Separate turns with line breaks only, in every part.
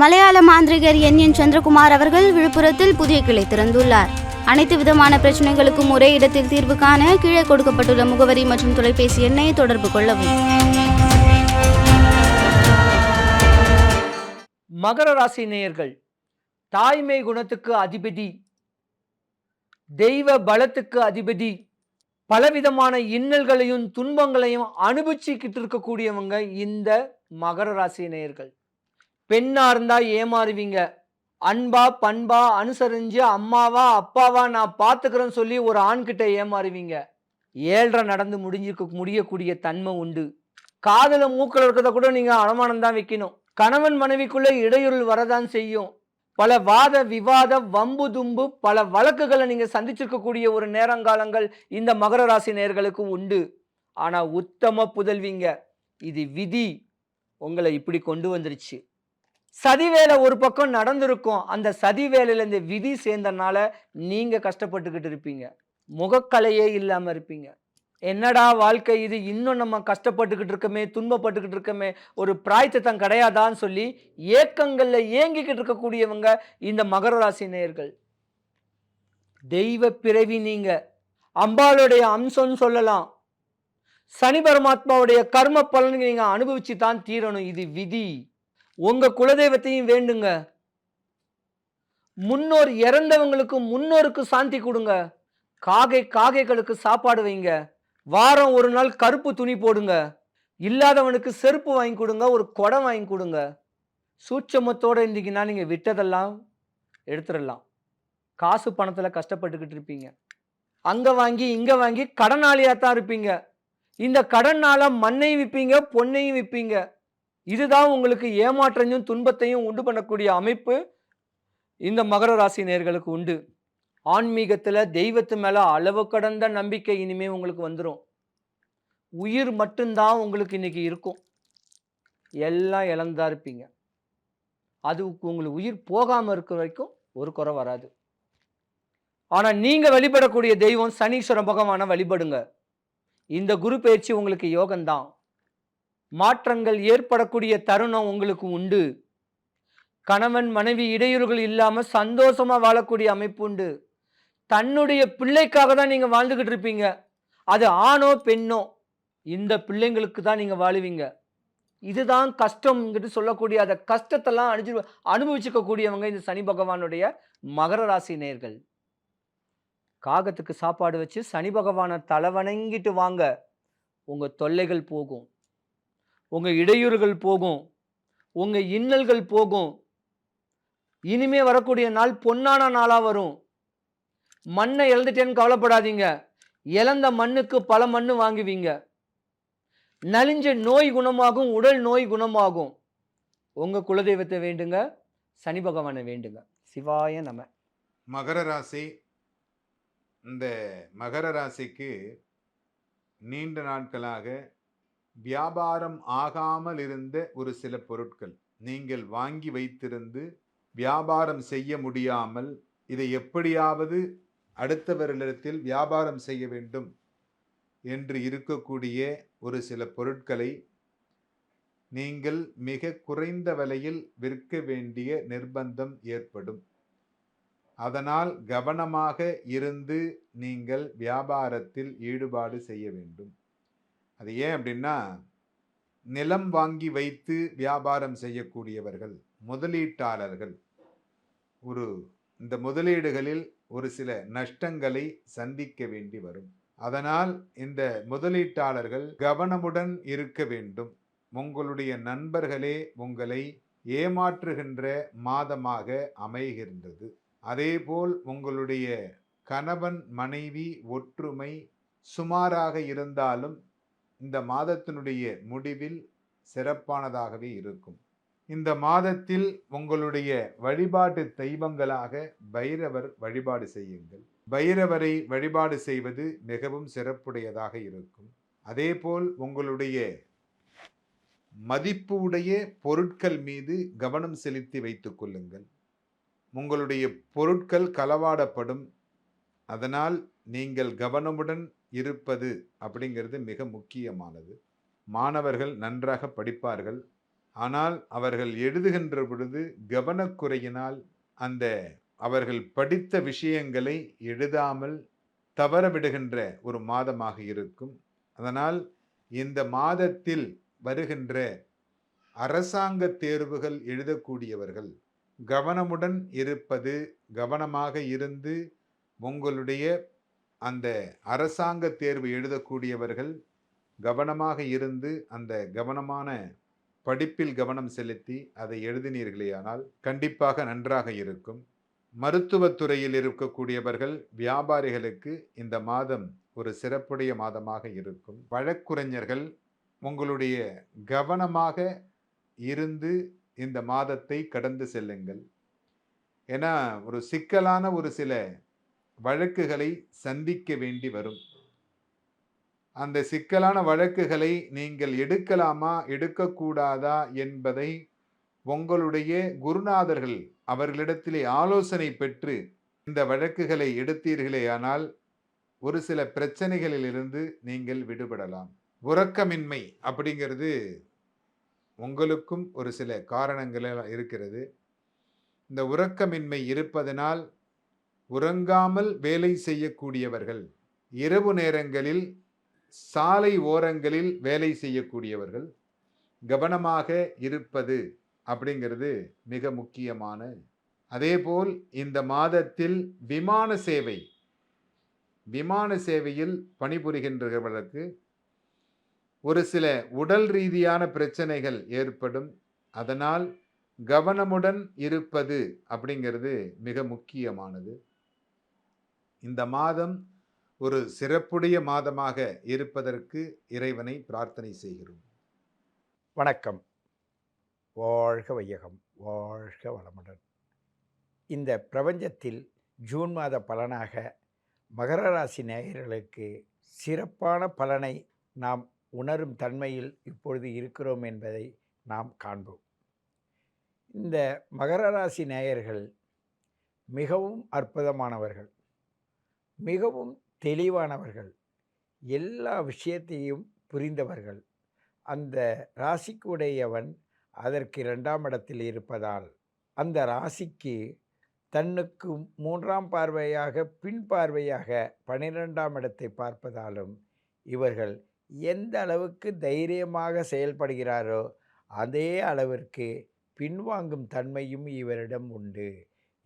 மலையாள மாந்திரிகர் என். என். சந்திரகுமார் அவர்கள் விழுப்புரத்தில் புதிய கிளை திறந்துள்ளார். அனைத்து விதமான பிரச்சனைகளுக்கும் ஒரே இடத்தில் தீர்வு காண கீழே கொடுக்கப்பட்டுள்ள முகவரி மற்றும் தொலைபேசி எண்ணை தொடர்பு கொள்ளவும்.
மகர ராசி நேயர்கள் தாய்மை குணத்துக்கு அதிபதி தெய்வ பலத்துக்கு அதிபதி பலவிதமான இன்னல்களையும் துன்பங்களையும் அனுபவிச்சுக்கிட்டு இருக்கக்கூடியவங்க இந்த மகர ராசி நேயர்கள். பெண்ணாக இருந்தால் ஏமாறுவீங்க. அன்பா பண்பா அனுசரிஞ்சு அம்மாவா அப்பாவா நான் பார்த்துக்கிறேன்னு சொல்லி ஒரு ஆண்கிட்ட ஏமாறுவீங்க. ஏழ்ரை நடந்து முடிஞ்சிருக்க முடியக்கூடிய தன்மை உண்டு. காதல மூக்கில் இருக்கிறத கூட நீங்கள் அனுமானம் தான் வைக்கணும். கணவன் மனைவிக்குள்ளே இடையூறு வரதான் செய்யும். பல வாத விவாத வம்பு தும்பு பல வழக்குகளை நீங்கள் சந்திச்சிருக்கக்கூடிய ஒரு நேரங்காலங்கள் இந்த மகர ராசி நேர்களுக்கு உண்டு. ஆனால் உத்தம புதல்விங்க. இது விதி. உங்களை இப்படி கொண்டு வந்துருச்சு. சதி வேலை ஒரு பக்கம் நடந்திருக்கும். அந்த சதி வேலையில இந்த விதி சேர்ந்தனால நீங்கள் கஷ்டப்பட்டுக்கிட்டு இருப்பீங்க. முகக்கலையே இல்லாமல் இருப்பீங்க. என்னடா வாழ்க்கை இது? இன்னும் நம்ம கஷ்டப்பட்டுக்கிட்டு இருக்கமே துன்பப்பட்டுக்கிட்டு இருக்கமே. ஒரு பிராய்த்தத்தம் கிடையாதான்னு சொல்லி ஏக்கங்களில் ஏங்கிக்கிட்டு இருக்கக்கூடியவங்க இந்த மகர ராசி நேயர்கள். தெய்வ பிறவி நீங்க. அம்பாளுடைய அம்சம்னு சொல்லலாம். சனி பரமாத்மாவுடைய கர்ம பலன் நீங்கள் அனுபவிச்சு தான் தீரணும். இது விதி. உங்கள் குலதெய்வத்தையும் வேண்டுங்க. முன்னோர் இறந்தவங்களுக்கு முன்னோருக்கு சாந்தி கொடுங்க. காகை காகைகளுக்கு சாப்பாடு வைங்க. வாரம் ஒரு நாள் கருப்பு துணி போடுங்க. இல்லாதவனுக்கு செருப்பு வாங்கி கொடுங்க ஒரு குடம் வாங்கி கொடுங்க. சூட்சமத்தோட இருந்தீங்கன்னா நீங்கள் விட்டதெல்லாம் எடுத்துடலாம். காசு பணத்தில் கஷ்டப்பட்டுக்கிட்டு இருப்பீங்க. அங்கே வாங்கி இங்கே வாங்கி கடனாளியாக தான் இருப்பீங்க. இந்த கடனால் மண்ணையும் விற்பீங்க பொன்னையும் விற்பீங்க இதுதான் உங்களுக்கு ஏமாற்றையும் துன்பத்தையும் உண்டு பண்ணக்கூடிய அமைப்பு. இந்த மகர ராசி நேர்களுக்கு உண்டு. ஆன்மீகத்தில் தெய்வத்து மேலே அளவு கடந்த நம்பிக்கை இனிமேல் உங்களுக்கு வந்துடும் உயிர் மட்டும்தான் உங்களுக்கு இன்னைக்கு இருக்கும். எல்லாம் இழந்தா இருப்பீங்க. அது உங்களுக்கு உயிர் போகாமல் இருக்கிற வரைக்கும் ஒரு குறை வராது. ஆனால் நீங்கள் வழிபடக்கூடிய தெய்வம் சனீஸ்வர பகவானை வழிபடுங்க. இந்த குரு பயிற்சி உங்களுக்கு யோகம்தான். மாற்றங்கள் ஏற்படக்கூடிய தருணம் உங்களுக்கு உண்டு. கணவன் மனைவி இடையூறுகள் இல்லாமல் சந்தோஷமாக வாழக்கூடிய அமைப்பு உண்டு. தன்னுடைய பிள்ளைக்காக தான் நீங்கள் வாழ்ந்துக்கிட்டு இருப்பீங்க. அது ஆணோ பெண்ணோ இந்த பிள்ளைங்களுக்கு தான் நீங்கள் வாழுவீங்க. இதுதான் கஷ்டம்ங்கிட்டு சொல்லக்கூடிய அந்த கஷ்டத்தெல்லாம் அணிஞ்சு அனுபவிச்சுக்க கூடியவங்க இந்த சனி பகவானுடைய மகர ராசி நேர்கள். காகத்துக்கு சாப்பாடு வச்சு சனி பகவானை தலை வணங்கிட்டு வாங்க. உங்கள் தொல்லைகள் போகும். உங்கள் இடையூறுகள் போகும். உங்கள் இன்னல்கள் போகும். இனிமே வரக்கூடிய நாள் பொன்னான நாளாக வரும். மண்ணை இழந்துட்டேன்னு கவலைப்படாதீங்க. இழந்த மண்ணுக்கு பல மண்ணு வாங்குவீங்க. நலிஞ்ச நோய் குணமாகும் உடல் நோய் குணமாகும். உங்கள் குலதெய்வத்தை வேண்டுங்க. சனி பகவானை வேண்டுங்க. சிவாய நம.
மகர ராசி இந்த மகர ராசிக்கு நீண்ட நாட்களாக வியாபாரம் ஆகாமல் இருந்த ஒரு சில பொருட்கள் நீங்கள் வாங்கி வைத்திருந்து வியாபாரம் செய்ய முடியாமல் இதை எப்படியாவது அடுத்தவர்களிடத்தில் வியாபாரம் செய்ய வேண்டும் என்று இருக்கக்கூடிய ஒரு சில பொருட்களை நீங்கள் மிக குறைந்த விலையில் விற்க வேண்டிய நிர்பந்தம் ஏற்படும். அதனால் கவனமாக இருந்து நீங்கள் வியாபாரத்தில் ஈடுபாடு செய்ய வேண்டும். அது ஏன் அப்படின்னா நிலம் வாங்கி வைத்து வியாபாரம் செய்யக்கூடியவர்கள் முதலீட்டாளர்கள். ஒரு இந்த முதலீடுகளில் ஒரு சில நஷ்டங்களை சந்திக்க வேண்டி வரும். அதனால் இந்த முதலீட்டாளர்கள் கவனமுடன் இருக்க வேண்டும். உங்களுடைய நண்பர்களே உங்களை ஏமாற்றுகின்ற மாதமாக அமைகின்றது. அதேபோல் உங்களுடைய கணவன் மனைவி ஒற்றுமை சுமாராக இருந்தாலும் இந்த மாதத்தினுடைய முடிவில் சிறப்பானதாகவே இருக்கும். இந்த மாதத்தில் உங்களுடைய வழிபாட்டு தெய்வங்களாக பைரவர் வழிபாடு செய்யுங்கள். பைரவரை வழிபாடு செய்வது மிகவும் சிறப்புடையதாக இருக்கும். அதேபோல் உங்களுடைய மதிப்பு உடைய பொருட்கள் மீது கவனம் செலுத்தி வைத்து கொள்ளுங்கள். உங்களுடைய பொருட்கள் களவாடப்படும். அதனால் நீங்கள் கவனமுடன் இருப்பது அப்படிங்கிறது மிக முக்கியமானது. மாணவர்கள் நன்றாக படிப்பார்கள். ஆனால் அவர்கள் எழுதுகின்ற பொழுது கவனக்குறையினால் அந்த அவர்கள் படித்த விஷயங்களை எழுதாமல் தவறவிடுகின்ற ஒரு மாதமாக இருக்கும். அதனால் இந்த மாதத்தில் வருகின்ற அரசாங்க தேர்வுகள் எழுதக்கூடியவர்கள் கவனமுடன் இருப்பது கவனமாக இருந்து உங்களுடைய அந்த அரசாங்க தேர்வு எழுதக்கூடியவர்கள் கவனமாக இருந்து அந்த கவனமான படிப்பில் கவனம் செலுத்தி அதை எழுதினீர்களேயானால் கண்டிப்பாக நன்றாக இருக்கும். மருத்துவத்துறையில் இருக்கக்கூடியவர்கள் வியாபாரிகளுக்கு இந்த மாதம் ஒரு சிறப்புடைய மாதமாக இருக்கும். வழக்குரைஞர்கள் உங்களுடைய கவனமாக இருந்து இந்த மாதத்தை கடந்து செல்லுங்கள். ஏன்னா ஒரு சிக்கலான ஒரு சில வழக்குகளை சந்திக்க வேண்டி வரும். அந்த சிக்கலான வழக்குகளை நீங்கள் எடுக்கலாமா எடுக்கக்கூடாதா என்பதை உங்களுடைய குருநாதர்கள் அவர்களிடத்திலே ஆலோசனை பெற்று இந்த வழக்குகளை எடுத்தீர்களேயானால் ஒரு சில பிரச்சனைகளிலிருந்து நீங்கள் விடுபடலாம். உறக்கமின்மை அப்படிங்கிறது உங்களுக்கும் ஒரு சில காரணங்கள் இருக்கிறது. இந்த உறக்கமின்மை இருப்பதனால் உறங்காமல் வேலை செய்யக்கூடியவர்கள். இரவு நேரங்களில் சாலை ஓரங்களில் வேலை செய்யக்கூடியவர்கள். கவனமாக இருப்பது அப்படிங்கிறது மிக முக்கியமான. அதேபோல் இந்த மாதத்தில் விமான சேவை. விமான சேவையில் பணிபுரிகின்றவர்களுக்கு ஒரு சில உடல் ரீதியான பிரச்சனைகள் ஏற்படும். அதனால் கவனமுடன் இருப்பது அப்படிங்கிறது மிக முக்கியமானது. இந்த மாதம் ஒரு சிறப்புடைய மாதமாக இருப்பதற்கு இறைவனை பிரார்த்தனை செய்கிறோம்.
வணக்கம். வாழ்க வையகம் வாழ்க வளமுடன். இந்த பிரபஞ்சத்தில் ஜூன் மாத பலனாக மகர ராசி நேயர்களுக்கு சிறப்பான பலனை நாம் உணரும் தன்மையில் இப்பொழுது இருக்கிறோம் என்பதை நாம் காண்போம். இந்த மகர ராசி நேயர்கள் மிகவும் அற்புதமானவர்கள். மிகவும் தெளிவானவர்கள். எல்லா விஷயத்தையும் புரிந்தவர்கள். அந்த ராசிக்குடையவன் அதற்கு இரண்டாம் இடத்தில் இருப்பதால் அந்த ராசிக்கு தன்னுக்கு மூன்றாம் பார்வையாக பின் பார்வையாக பன்னிரெண்டாம் இடத்தை பார்ப்பதாலும் இவர்கள் எந்த அளவுக்கு தைரியமாக செயல்படுகிறாரோ அதே அளவிற்கு பின்வாங்கும் தன்மையும் இவரிடம் உண்டு.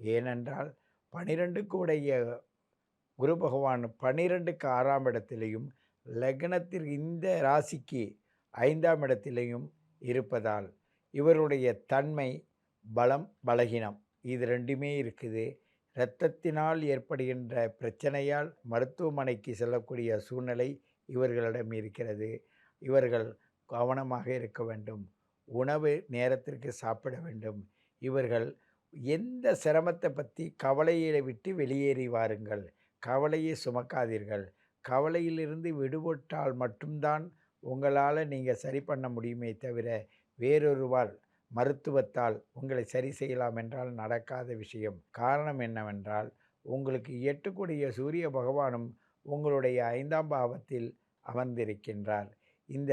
ஏனென்றால் பனிரெண்டுக்குடைய குரு பகவான் பன்னிரெண்டுக்கு ஆறாம் இடத்திலையும் லக்னத்திற்கு இந்த ராசிக்கு ஐந்தாம் இடத்திலையும் இருப்பதால் இவருடைய தன்மை பலம் பலகீனம் இது ரெண்டுமே இருக்குது. இரத்தத்தினால் ஏற்படுகின்ற பிரச்சனையால் மருத்துவமனைக்கு செல்லக்கூடிய சூழ்நிலை இவர்களிடம் இருக்கிறது. இவர்கள் கவனமாக இருக்க வேண்டும். உணவு நேரத்திற்கு சாப்பிட வேண்டும். இவர்கள் எந்த சிரமத்தை பற்றி கவலையை விட்டு வெளியேறி வாருங்கள். கவலையை சுமக்காதீர்கள். கவலையிலிருந்து விடுபட்டால் மட்டும்தான் உங்களால் நீங்கள் சரி பண்ண முடியுமே தவிர வேறொருவால் மருத்துவத்தால் உங்களை சரி செய்யலாம் என்றால் நடக்காத விஷயம். காரணம் என்னவென்றால் உங்களுக்கு எட்டுக்கூடிய சூரிய பகவானும் உங்களுடைய ஐந்தாம் பாவத்தில் அமர்ந்திருக்கின்றார். இந்த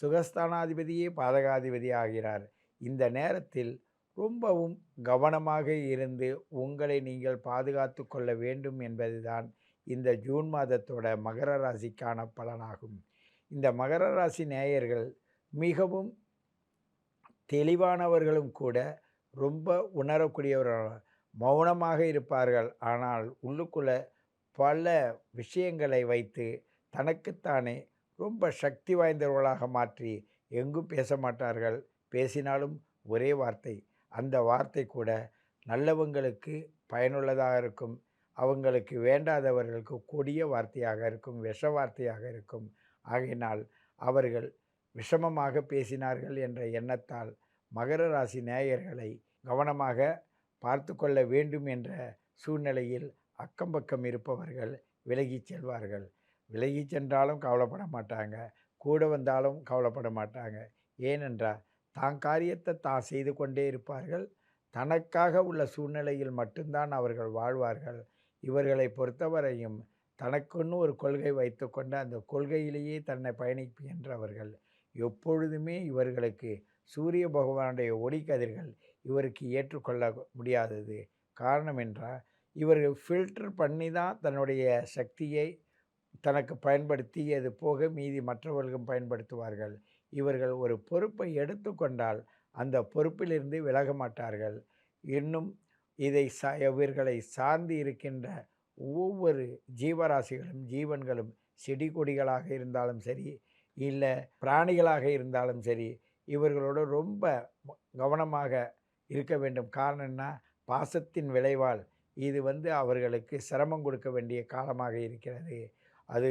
சுகஸ்தானாதிபதியே பாதகாதிபதி ஆகிறார். இந்த நேரத்தில் ரொம்பவும் கவனமாக இருந்து உங்களை நீங்கள் பாதுகாத்து கொள்ள வேண்டும் என்பதுதான் இந்த ஜூன் மாதத்தோட மகர ராசிக்கான பலனாகும். இந்த மகர ராசி நேயர்கள் மிகவும் தெளிவானவர்களும் கூட ரொம்ப உணரக்கூடியவர்கள் மௌனமாக இருப்பார்கள். ஆனால் உள்ளுக்குள்ளே பல விஷயங்களை வைத்து தனக்குத்தானே ரொம்ப சக்தி வாய்ந்தவர்களாக மாற்றி எங்கும் பேச மாட்டார்கள். பேசினாலும் ஒரே வார்த்தை அந்த வார்த்தை கூட நல்லவங்களுக்கு பயனுள்ளதாக இருக்கும். அவங்களுக்கு வேண்டாதவர்களுக்கு கொடிய வார்த்தையாக இருக்கும் விஷ வார்த்தையாக இருக்கும். ஆகையினால் அவர்கள் விஷமமாக பேசினார்கள் என்ற எண்ணத்தால் மகர ராசி நேயர்களை கவனமாக பார்த்து கொள்ள வேண்டும் என்ற சூழ்நிலையில் அக்கம் பக்கம் இருப்பவர்கள் விலகிச் செல்வார்கள். விலகி சென்றாலும் கவலைப்பட மாட்டாங்க. கூட வந்தாலும் கவலைப்பட மாட்டாங்க. ஏனென்றால் தான் காரியத்தை தான் செய்து கொண்டே இருப்பார்கள். தனக்காக உள்ள சூழ்நிலையில் மட்டும்தான் அவர்கள் வாழ்வார்கள். இவர்களை பொறுத்தவரையும் தனக்குன்னு ஒரு கொள்கை வைத்துக்கொண்டு அந்த கொள்கையிலேயே தன்னை பயணிக்கின்றவர்கள் எப்பொழுதுமே இவர்களுக்கு சூரிய பகவானுடைய ஒளிக்கதிர்கள் இவருக்கு ஏற்றுக்கொள்ள முடியாதது. காரணம் என்றால் இவர் ஃபில்டர் பண்ணி தான் தன்னுடைய சக்தியை தனக்கு பயன்படுத்தி அது போக மீதி மற்றவர்களும் பயன்படுத்துவார்கள். இவர்கள் ஒரு பொறுப்பை எடுத்துக்கொண்டால் அந்த பொறுப்பிலிருந்து விலக மாட்டார்கள். இன்னும் இதை சா இவர்களை சார்ந்து இருக்கின்ற ஒவ்வொரு ஜீவராசிகளும் ஜீவன்களும் செடி கொடிகளாக இருந்தாலும் சரி இல்லை பிராணிகளாக இருந்தாலும் சரி இவர்களோட ரொம்ப கவனமாக இருக்க வேண்டும். காரணம்னா பாசத்தின் விளைவால் இது வந்து அவர்களுக்கு சிரமம் கொடுக்க வேண்டிய காலமாக இருக்கிறது. அது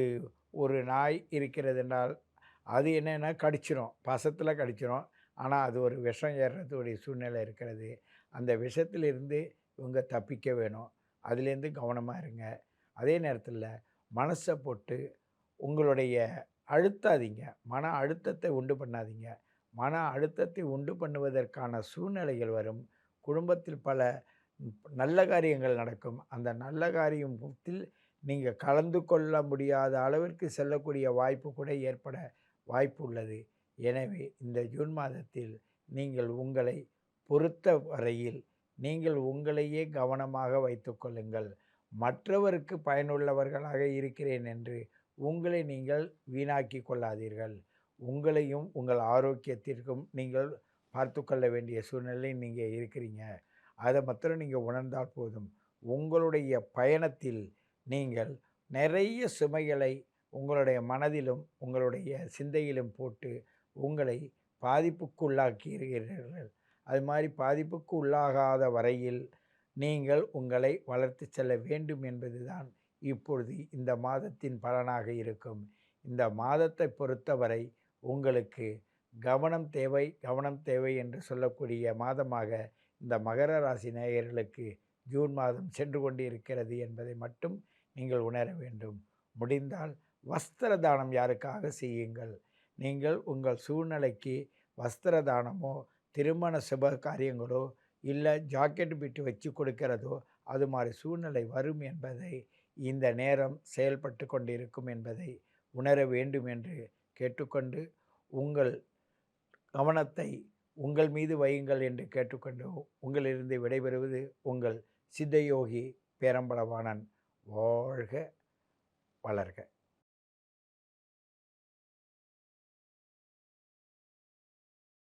ஒரு நாய் இருக்கிறது என்றால் அது என்னென்னா கடிச்சிரும். பசத்தில் கடிச்சிரும். ஆனால் அது ஒரு விஷம் ஏறுறதுடைய சூழ்நிலை இருக்கிறது. அந்த விஷத்திலிருந்து இவங்க தப்பிக்க வேணும். அதுலேருந்து கவனமாக இருங்க. அதே நேரத்தில் மனசை போட்டு உங்களுடைய அழுத்தாதீங்க. மன அழுத்தத்தை உண்டு பண்ணாதீங்க. மன அழுத்தத்தை உண்டு பண்ணுவதற்கான சூழ்நிலைகள் வரும். குடும்பத்தில் பல நல்ல காரியங்கள் நடக்கும். அந்த நல்ல காரியத்தில் நீங்கள் கலந்து கொள்ள முடியாத அளவிற்கு செல்லக்கூடிய வாய்ப்பு கூட ஏற்பட வாய்ப்பு உள்ளது எனவே இந்த ஜூன் மாதத்தில் நீங்கள் உங்களை பொறுத்த வரையில் நீங்கள் உங்களையே கவனமாக வைத்துக்கொள்ளுங்கள் மற்றவருக்கு பயனுள்ளவர்களாக இருக்கிறேன் என்று உங்களை நீங்கள் வீணாக்கி கொள்ளாதீர்கள். உங்களையும் உங்கள் ஆரோக்கியத்திற்கும் நீங்கள் பார்த்து கொள்ள வேண்டிய சூழ்நிலை நீங்கள் இருக்கிறீங்க. அதை மாத்திரம் நீங்கள் உணர்ந்தால் போதும். உங்களுடைய பயணத்தில் நீங்கள் நிறைய சுமைகளை உங்களுடைய மனதிலும் உங்களுடைய சிந்தையிலும் போட்டு உங்களை பாதிப்புக்கு உள்ளாக்கியிருக்கிறீர்கள் அது மாதிரி பாதிப்புக்கு உள்ளாகாத வரையில் நீங்கள் உங்களை வளர்த்து செல்ல வேண்டும் என்பதுதான் இப்பொழுது இந்த மாதத்தின் பலனாக இருக்கும். இந்த மாதத்தை பொறுத்தவரை உங்களுக்கு கவனம் தேவை கவனம் தேவை என்று சொல்லக்கூடிய மாதமாக இந்த மகர ராசி நேயர்களுக்கு ஜூன் மாதம் சென்று கொண்டு இருக்கிறது என்பதை மட்டும் நீங்கள் உணர வேண்டும். முடிந்தால் வஸ்திர தானம் யாருக்காக செய்யுங்கள்? நீங்கள் உங்கள் சூழ்நிலைக்கு வஸ்திர தானமோ திருமண சுப காரியங்களோ இல்லை ஜாக்கெட் பிட்டு வச்சு கொடுக்கிறதோ அது மாதிரி சூழ்நிலை வரும் என்பதை இந்த நேரம் செயல்பட்டு கொண்டிருக்கும் என்பதை உணர வேண்டும் என்று கேட்டுக்கொண்டு உங்கள் கவனத்தை உங்கள் மீது வையுங்கள் என்று கேட்டுக்கொண்டு உங்களிலிருந்து விடைபெறுவது உங்கள் சித்தயோகி பேரம்பளவாணன் வாழ்க வளர்க.